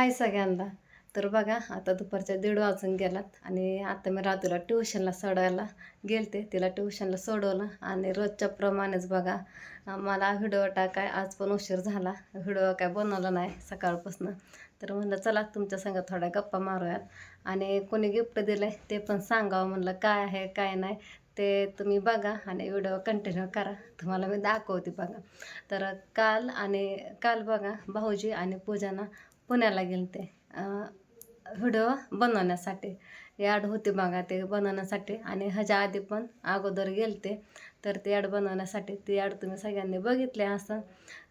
हाय सगळ्यांना. तर बघा आता दुपारच्या दीड वाजून गेलात आणि आता मी रात्रीला ट्युशनला सोडायला गेलते. तिला ट्युशनला सोडवलं आणि रोजच्या प्रमाणेच बघा मला व्हिडिओ टाकाय आज पण उशीर झाला. व्हिडिओ काय बनवला नाही सकाळपासून. तर म्हणलं चला तुमच्या संग थोड्या गप्पा मारूयात. आणि कोणी गिफ्ट दिलं आहे ते पण सांगावं म्हणलं काय आहे काय नाही ते तुम्ही बघा आणि व्हिडिओ कंटिन्यू करा. तुम्हाला मी दाखवते बघा. तर काल आणि काल बघा भाऊजी आणि पूजाना पुण्याला गेलते. व्हिडिओ बनवण्यासाठी. ॲड होते बघा ते बनवण्यासाठी. आणि ह्याच्या आधी पण अगोदर गेलते. तर ते ॲड बनवण्यासाठी ती ॲड तुम्ही सगळ्यांनी बघितले असं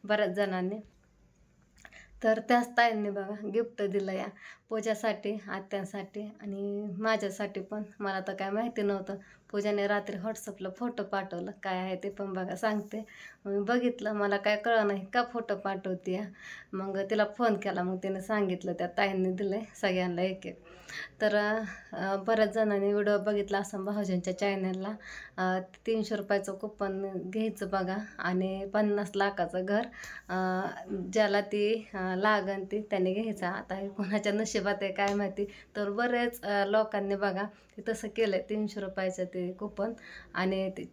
बऱ्याच जणांनी. तर त्याच ताईंनी बघा गिफ्ट दिलं या पूजासाठी आत्यांसाठी आणि माझ्यासाठी पण. मला तर काय माहिती नव्हतं. पूजाने रात्री व्हॉट्सअपला फोटो पाठवलं. काय आहे ते पण बघा सांगते. मी बघितलं मला काय कळलं नाही. का फोटो पाठवते या मग तिला फोन केला. मग तिने सांगितलं त्या ताईंनी दिलं आहे सगळ्यांना एक एक तर बऱ्याच जणांनी व्हिडिओ बघितला असं भाऊजींच्या चॅनलला तीनशे रुपयाचं कुपन घ्यायचं बघा आणि पन्नास लाखाचं घर ज्याला ती लागन ती त्याने घ्यायचं. आता हे कोणाच्या नशिबात आहे काय माहिती. तर बरेच लोकांनी बघा ते तसं केलं आहे तीनशे रुपयाचं ते कुपन आणि ते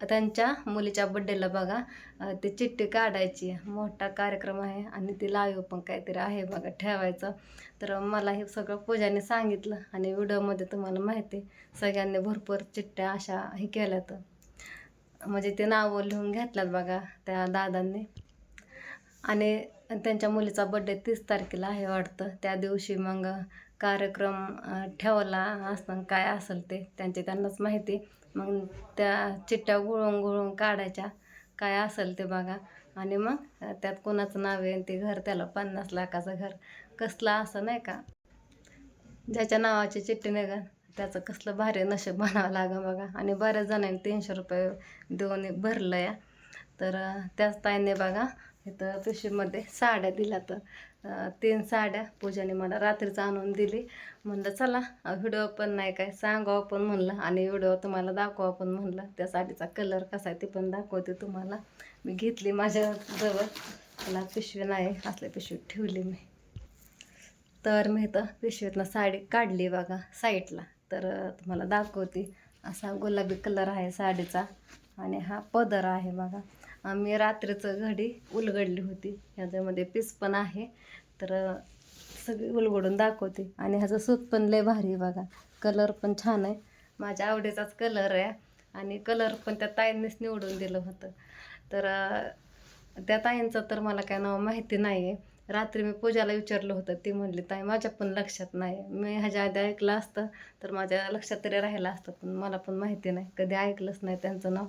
त्यांच्या मुलीच्या बड्डेला बघा ती चिठ्ठी काढायची. मोठा कार्यक्रम आहे आणि ती लाईव्ह पण काहीतरी आहे बघा ठेवायचं. तर मला हे सगळं पूजाने सांगितलं आणि व्हिडिओमध्ये तुम्हाला माहिती सगळ्यांनी भरपूर चिठ्ठ्या अशा हे केल्यात. म्हणजे ते नावं लिहून घेतल्यात बघा त्या दादांनी. आणि त्यांच्या मुलीचा बड्डे तीस तारखेला आहे वाटतं. त्या दिवशी मग कार्यक्रम ठेवला असं काय असेल ते त्यांचे त्यांनाच माहिती. मग त्या चिठ्ठ्या गुळून गुळून काढायच्या. काय असेल ते बघा. आणि मग त्यात कोणाचं नाव आहे ते घर त्याला पन्नास लाखाचं घर. कसलं असं नाही का? ज्याच्या नावाची चिठ्ठी निघा त्याचं कसलं भारी नशीब बनावं लागं बघा. आणि बऱ्याच जणांनी तीनशे रुपये देऊन भरलं या तर त्याच ताईने बघा इथं पिशवीमध्ये साड्या दिल्या तर. तीन साड्या पूजाने मला रात्रीच आणून दिली. म्हणलं चला व्हिडिओ पण नाही काय सांगावं पण म्हणलं आणि व्हिडिओ तुम्हाला दाखवा पण म्हणलं. त्या साडीचा कलर कसा आहे ते पण दाखवते तुम्हाला. मी घेतली माझ्याजवळ मला पिशवी नाही असल्या पिशवीत ठेवली मी. तर मी तर पिशवीतनं साडी काढली बघा साईडला. तर तुम्हाला दाखवते. असा गुलाबी कलर आहे साडीचा आणि हा पदर आहे बघा. मी रात्रीचं घडी उलगडली होती. ह्याच्यामध्ये पीस पण आहे. तर सगळी उलगडून दाखवते. आणि ह्याचं सूत पण लय भारी आहे बघा. कलर पण छान आहे. माझ्या आवडीचाच कलर आहे. आणि कलर पण त्या ताईंनीच निवडून दिलं होतं. तर त्या ताईंचं तर मला काय नाव माहिती नाही आहे रात्री मी पूजाला विचारलं होतं. ती म्हणली ताई माझ्या पण लक्षात नाही. मी ह्याच्या आधी ऐकलं असतं. तर माझ्या लक्षात तरी राहिलं असतं. पण मला पण माहिती नाही. कधी ऐकलंच नाही त्यांचं नाव.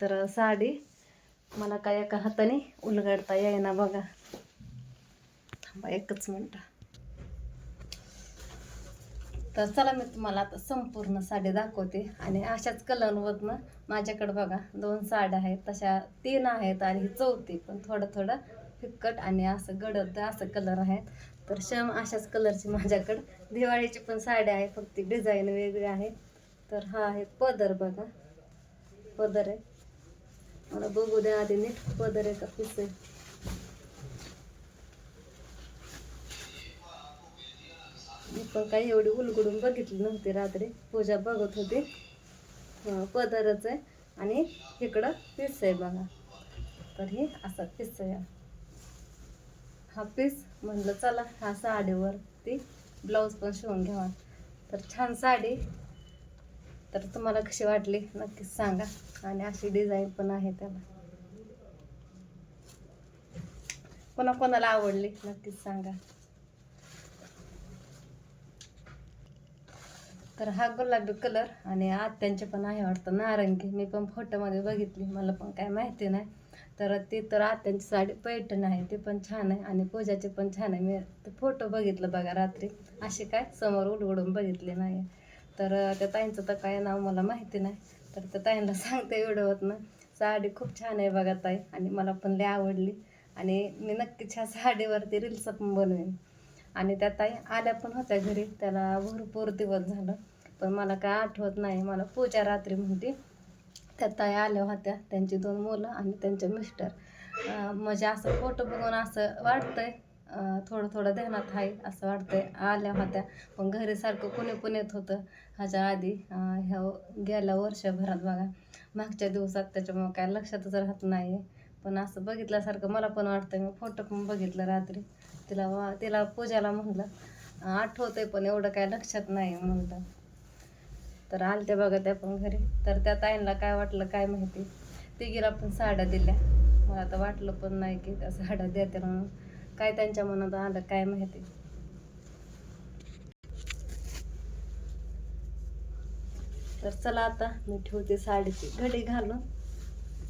तर साडी मला काय एका हाताने उलगडता येईना बघा. थांबा एकच मिनटं. तर चला मी तुम्हाला आता संपूर्ण साडी दाखवते. आणि अशाच कलरवरनं माझ्याकडे बघा दोन साड्या आहेत. तशा तीन आहेत आणि ही चौथी पण थोडं थोडं फिक्कट आणि असं गडद असं कलर आहेत. तर शम अशाच कलरची माझ्याकडं. दिवाळीची पण साड्या आहे फक्त डिझाईन वेगळी आहे. तर हा आहे पदर बघा. पदर आहे. मला बघू द्या आधी नीट पदर आहे का पिस आहे मी पण काही एवढी उलगडून बघितली नव्हती रात्री पूजा बघत होती पदरच आहे आणि इकडं पीस आहे बघा तर हे असा पीस आहे हा पीस म्हणलं चला हा साडीवर ती ब्लाऊज पण शिवून घ्यावा तर छान साडी तर तुम्हाला कशी वाटली? नक्कीच सांगा. आणि अशी डिझाईन पण आहे त्याला. कोणा कोणाला आवडली? नक्कीच सांगा. तर हा गुलाबी कलर आणि आत्यांचे पण आहे वाटतं. नारंगी. मी पण फोटोमध्ये बघितली. मला पण काय माहिती नाही. तर ती तर आत्यांची साडी पैठण आहे. ती पण छान आहे. आणि पूजाची पण छान आहे. मी ते फोटो बघितलं बघा रात्री. अशी काय? समोर उडवडून बघितली नाही तर त्या ताईंचं तर काय नाव मला माहिती नाही. तर त्या ताईंना सांगते व्हिडिओतनं साडी खूप छान आहे बघा ताई आणि मला पण लई आवडली. आणि मी नक्कीच ह्या साडीवरती रील्स पण बनवेन. आणि त्या ताई आल्या पण होत्या घरी. त्याला भरपूर दिवस झालं. पण मला काय आठवत नाही. मला पूजा रात्री म्हणते त्या ताई आल्या होत्या. त्यांची दोन मुलं आणि त्यांचे मिस्टर. म्हणजे असं फोटो बघून असं वाटतंय. थोडं थोडं ध्यानात आहे असं वाटतंय. आल्या होत्या. पण घरी सारखं पुणे येत होतं. ह्याच्या आधी ह्या गेल्या वर्षभरात बघा. मागच्या दिवसात त्याच्यामुळं काय लक्षातच राहत नाही पण असं बघितल्यासारखं मला पण वाटतं मी फोटो पण बघितलं रात्री. तिला वा तिला पूजाला म्हणलं. आठवतंय पण एवढं काय लक्षात नाही म्हणलं. तर आलत्या बघा त्या पण घरी. तर त्या ताईंना काय वाटलं काय माहिती. तिघीला पण साड्या दिल्या. मला तर वाटलं पण नाही की त्या साड्या देते म्हणून. काय त्यांच्या मनात आलं काय माहिती. तर चला आता मी ठेवते साडीची घडी घालून.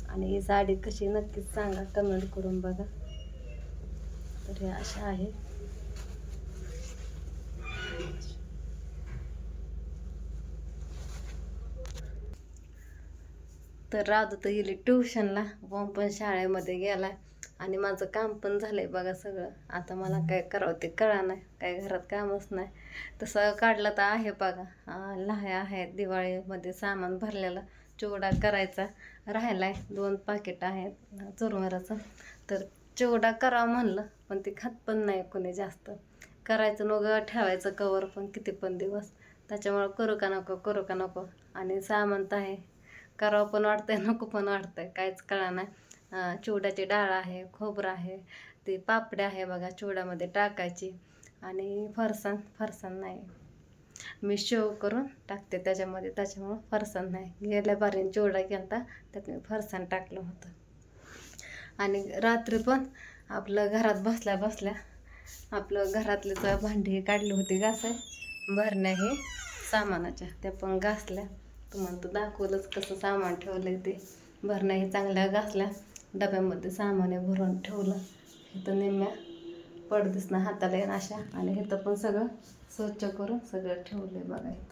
आणि ही साडी कशी नक्कीच सांगा कमेंट करून बघा. तर हे अशा आहे तर राहतो तर गेली ट्युशनला. ओम पण शाळेमध्ये गेला. आणि माझं काम पण झालं आहे बघा सगळं. आता मला काय करावं ते कळा नाही काय घरात कामच नाही. तसं काढलं तर आहे बघा. अं, आहेत दिवाळीमध्ये सामान भरलेलं. चिवडा करायचा. राहिलाय. दोन पाकिट आहेत. चुरमराचं. तर चिवडा करावं म्हणलं पण ते खात पण नाही कोणी जास्त. करायचं नग ठेवायचं कवर पण किती पण दिवस. त्याच्यामुळं करू का नको करू का नको. आणि सामान तर आहे. करावं पण वाटतंय नको पण वाटतंय. काहीच कळा नाही चिवड्याची डाळ आहे खोबरं आहे ते पापड्या आहे बघा चिवड्यामध्ये टाकायची. आणि फरसाण फरसाण नाही. मी शेव करून टाकते त्याच्यामध्ये त्याच्यामुळं फरसाण नाही. गेल्या बारीन चिवडा केला त्यात मी फरसाण टाकलं होतं. आणि रात्री पण आपलं घरात बसल्या बसल्या आपलं घरातली तर भांडी काढली होती घासाय भरण्या हे सामानाच्या त्या पण घासल्या. तुम्हाला तर दाखवलंच कसं सामान ठेवलं ते. भरणाही चांगल्या घासल्या डब्यामध्ये सामान भरून ठेवलं. इथं निम्म्या पडदिसनं हाताला येईन अशा. आणि इथं पण सगळं स्वच्छ करून सगळं ठेवलं आहे बघा इथं.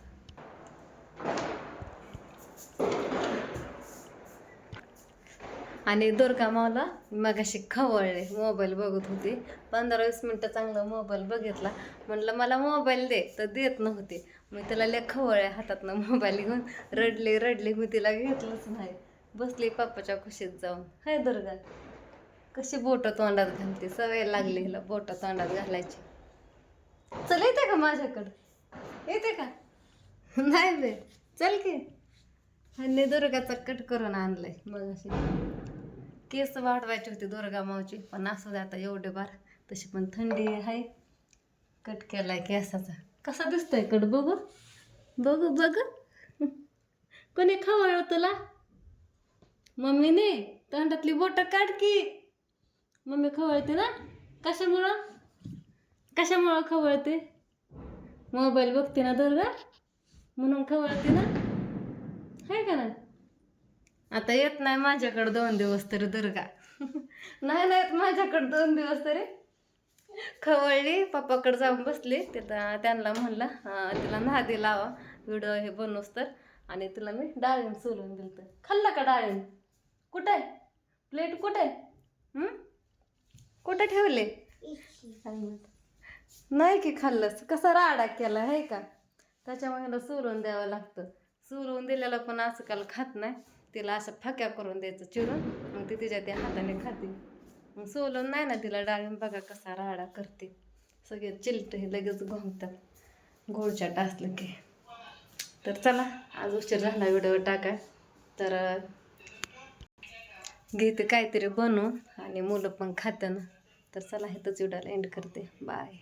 आणि दुर्गा मावला मगाशी खवळले मोबाईल बघत होती. पंधरा वीस मिनटं चांगला मोबाईल बघितला. म्हणलं मला मोबाईल दे. तर देत नव्हते. मी तिला लय खवळे हातातनं मोबाईल घेऊन रडले रडले. मी तिला घेतलंच नाही. बसली पप्पाच्या खुशीत जाऊन. हाय दुर्गा कशी बोटं तोंडात घालते? सवय लागली हिला बोटं तोंडात घालायची. चल येते का माझ्याकडं? येते का? नाही बे चल की. आणि दुर्गाचा कट करून आणलाय मग अशी केस वाढवायची होती दुर्गा मावची पण असं आता एवढे बार. तशी पण थंडी आहे. कट केलाय केसाचा. कसा दिसतोय कट बघू. बघू बघ. कोणी खवळ तुला? मम्मीने तोंडातली बोट काढ की. मम्मी खवळते ना? कशामुळं? कशामुळं खवळते? मोबाईल बघते ना दुर्गा म्हणून खवळते ना? आहे का ना आता येत नाही माझ्याकडं दोन दिवस तरी दुर्गा. नाही नाही येत माझ्याकडं दोन दिवस तरी. खवळली पप्पाकडे जाऊन बसली. तिथं त्यांना म्हणलं तिला नादी लावा व्हिडिओ हे बनवूस तर. आणि तिला मी डाळिंब सोलून दिलं तर खाल्लं का डाळिंब? कुठे प्लेट कुठे आहे? कुठे ठेवले? नाही की खाल्लंस. कसा राडा केला आहे का? त्याच्यामुळे ह्याला सोलून द्यावं लागतं. सोलून दिलेलं पण आजकाल खात नाही. तिला असं फक्या करून द्यायचं चिरून. मग ती तिच्या त्या हाताने खाते. मग सोलून नाही ना तिला डाळिंब बघा कसा राडा करते. सगळे चिलट हे लगेच घोंगतात. घोळचाट असलं की. तर चला आज उशीर झाला व्हिडिओ टाका तर घेते काहीतरी बनवून आणि मुलं पण खातं ना तर चला हे तर व्हिडिओला एंड करते. बाय